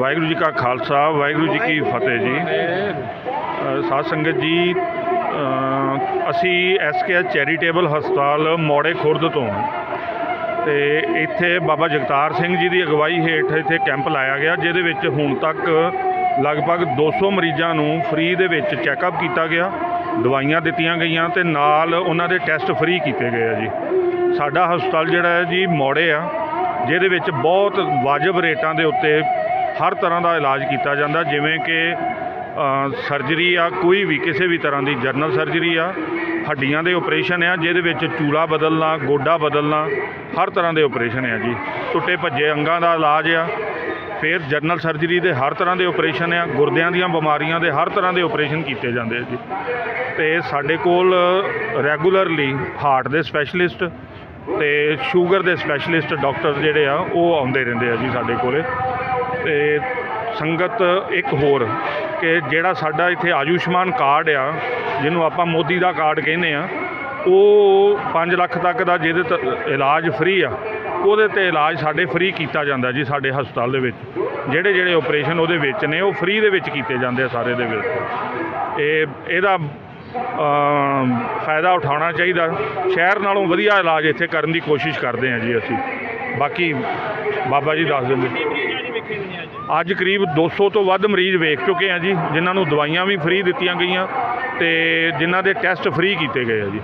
ਵਾਹਿਗੁਰੂ ਜੀ ਕਾ ਖਾਲਸਾ ਵਾਹਿਗੁਰੂ ਜੀ ਕੀ ਫਤਿਹ ਜੀ। ਅ, ਸਾਧ ਸੰਗਤ ਜੀ ਅ, ਅਸੀਂ ਐਸਕੇਐਚ ਚੈਰੀਟੇਬਲ ਹਸਪਤਾਲ ਮੋੜੇ ਖੁਰਦ ਤੋਂ ਤੇ ਇੱਥੇ ਬਾਬਾ ਜਗਤਾਰ ਸਿੰਘ ਜੀ ਦੀ ਅਗਵਾਈ ਹੇਠ ਇੱਥੇ ਕੈਂਪ ਲਾਇਆ ਗਿਆ ਜਿਹਦੇ ਵਿੱਚ ਹੁਣ ਤੱਕ ਲਗਭਗ 200 ਮਰੀਜ਼ਾਂ ਨੂੰ ਫ੍ਰੀ ਦੇ ਵਿੱਚ ਚੈੱਕਅਪ ਕੀਤਾ ਗਿਆ ਦਵਾਈਆਂ ਦਿੱਤੀਆਂ ਗਈਆਂ ਤੇ ਨਾਲ ਉਹਨਾਂ ਦੇ ਟੈਸਟ ਫ੍ਰੀ ਕੀਤੇ ਗਏ ਆ ਜੀ। ਸਾਡਾ ਹਸਪਤਾਲ ਜਿਹੜਾ ਹੈ ਜੀ ਮੋੜੇ ਆ ਜਿਹਦੇ ਵਿੱਚ ਬਹੁਤ ਵਾਜਬ ਰੇਟਾਂ ਦੇ ਉੱਤੇ ਹਰ ਤਰ੍ਹਾਂ ਦਾ ਇਲਾਜ ਕੀਤਾ ਜਾਂਦਾ, ਜਿਵੇਂ ਕਿ ਸਰਜਰੀ ਆ, ਕੋਈ ਵੀ ਕਿਸੇ ਵੀ ਤਰ੍ਹਾਂ ਦੀ ਜਨਰਲ ਸਰਜਰੀ ਆ, ਹੱਡੀਆਂ ਦੇ ਆਪਰੇਸ਼ਨ ਆ, ਜਿਹਦੇ ਵਿੱਚ ਚੂਲਾ ਬਦਲਣਾ, ਗੋਡਾ ਬਦਲਣਾ, ਹਰ ਤਰ੍ਹਾਂ ਦੇ ਆਪਰੇਸ਼ਨ ਆ ਜੀ। ਟੁੱਟੇ ਭੱਜੇ ਅੰਗਾਂ ਦਾ ਇਲਾਜ ਆ, ਫਿਰ ਜਨਰਲ ਸਰਜਰੀ ਦੇ ਹਰ ਤਰ੍ਹਾਂ ਦੇ ਆਪਰੇਸ਼ਨ ਆ, ਗੁਰਦਿਆਂ ਦੀਆਂ ਬਿਮਾਰੀਆਂ ਦੇ ਹਰ ਤਰ੍ਹਾਂ ਦੇ ਆਪਰੇਸ਼ਨ ਕੀਤੇ ਜਾਂਦੇ ਆ ਜੀ। ਤੇ ਸਾਡੇ ਕੋਲ ਰੈਗੂਲਰਲੀ ਹਾਰਟ ਦੇ ਸਪੈਸ਼ਲਿਸਟ ਤੇ ਸ਼ੂਗਰ ਦੇ ਸਪੈਸ਼ਲਿਸਟ ਡਾਕਟਰ ਜਿਹੜੇ ਆ, ਉਹ ਆਉਂਦੇ ਰਹਿੰਦੇ ਆ ਜੀ ਸਾਡੇ ਕੋਲੇ। ਤੇ ਸੰਗਤ ਇੱਕ ਹੋਰ ਕਿ ਜਿਹੜਾ ਸਾਡਾ ਇੱਥੇ ਆਯੁਸ਼ਮਾਨ ਕਾਰਡ ਆ, ਜਿਹਨੂੰ ਆਪਾਂ ਮੋਦੀ ਦਾ ਕਾਰਡ ਕਹਿੰਦੇ ਆ, ਉਹ 5 ਲੱਖ ਤੱਕ ਦਾ ਜਿਹਦੇ ਤ, ਇਲਾਜ ਫ੍ਰੀ ਆ, ਉਹਦੇ ਤੇ ਇਲਾਜ ਸਾਡੇ ਫ੍ਰੀ ਕੀਤਾ ਜਾਂਦਾ ਜੀ ਸਾਡੇ ਹਸਪਤਾਲ ਦੇ ਵਿੱਚ। ਜਿਹੜੇ ਜਿਹੜੇ ਆਪਰੇਸ਼ਨ ਉਹਦੇ ਵਿੱਚ ਨੇ, ਉਹ ਫ੍ਰੀ ਦੇ ਵਿੱਚ ਕੀਤੇ ਜਾਂਦੇ ਆ ਸਾਰੇ ਦੇ ਵਿੱਚ। ਇਹ ਇਹਦਾ ਫਾਇਦਾ ਉਠਾਉਣਾ ਚਾਹੀਦਾ। ਸ਼ਹਿਰ ਨਾਲੋਂ ਵਧੀਆ ਇਲਾਜ ਇੱਥੇ ਕਰਨ ਦੀ ਕੋਸ਼ਿਸ਼ ਕਰਦੇ ਹਾਂ ਜੀ ਅਸੀਂ। ਬਾਕੀ ਬਾਬਾ ਜੀ ਦੱਸ ਦਿੰਦੇ। ਅੱਜ ਕਰੀਬ 200 ਤੋਂ ਵੱਧ ਮਰੀਜ਼ ਵੇਖ ਚੁੱਕੇ ਆ ਜੀ, ਜਿਨ੍ਹਾਂ ਨੂੰ ਦਵਾਈਆਂ ਵੀ ਫ੍ਰੀ ਦਿੱਤੀਆਂ ਗਈਆਂ ਤੇ ਜਿਨ੍ਹਾਂ ਦੇ ਟੈਸਟ ਫ੍ਰੀ ਕੀਤੇ ਗਏ ਆ ਜੀ।